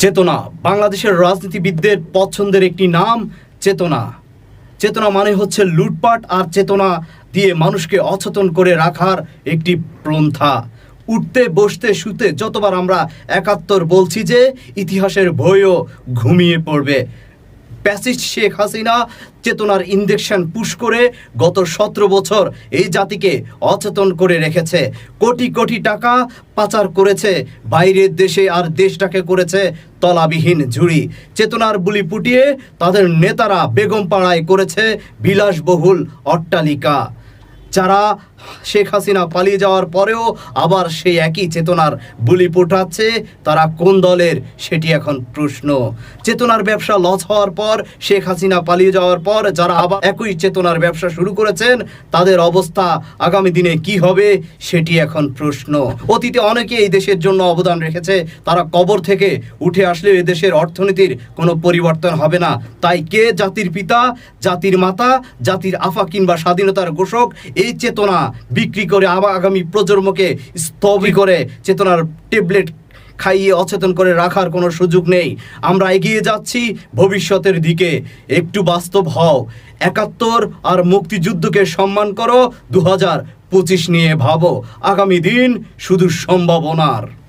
চেতনা। বাংলাদেশের রাজনীতিবিদদের পছন্দের একটি নাম চেতনা। চেতনা মানে হচ্ছে লুটপাট আর চেতনা দিয়ে মানুষকে অচেতন করে রাখার একটি প্রন্থা উঠতে, বসতে, শুতে যতবার আমরা একাত্তর বলছি যে, ইতিহাসের ভয়ও ঘুমিয়ে পড়বে। প্যাসিস্ট শেখ হাসিনা চেতনার ইঞ্জেকশন পুশ করে গত সতেরো বছর এই জাতিকে অচেতন করে রেখেছে। কোটি কোটি টাকা পাচার করেছে, বাইরের দেশে আর দেশটাকে করেছে তলাবিহীন ঝুড়ি। চেতনার বুলি পুটিয়ে তাদের নেতারা বেগম পাড়ায় করেছে বিলাসবহুল অট্টালিকা। যারা শেখ হাসিনা পালিয়ে যাওয়ার পরেও আবার সেই একই চেতনার বুলি পোটাচ্ছে তারা কোন দলের সেটি এখন প্রশ্ন। চেতনার ব্যবসা লস হওয়ার পর, শেখ হাসিনা পালিয়ে যাওয়ার পর যারা আবার একই চেতনার ব্যবসা শুরু করেছেন, তাদের অবস্থা আগামী দিনে কি হবে সেটি এখন প্রশ্ন। অতীতে অনেকে এই দেশের জন্য অবদান রেখেছে। তারা কবর থেকে উঠে আসলে এই দেশের অর্থনীতির কোনো পরিবর্তন হবে না। তাই কে জাতির পিতা, জাতির মাতা, জাতির আফা কিংবা স্বাধীনতার ঘোষক, এই চেতনা বিক্রি করে আগামী প্রজন্মকে স্তবি করে চেতনার ট্যাবলেট খাইয়ে অচেতন করে রাখার কোনো সুযোগ নেই। আমরা এগিয়ে যাচ্ছি ভবিষ্যতের দিকে। একটু বাস্তব হও। একাত্তর আর মুক্তিযুদ্ধকে সম্মান করো। দু হাজার পঁচিশ নিয়ে ভাবো। আগামী দিন শুধু সম্ভাবনার।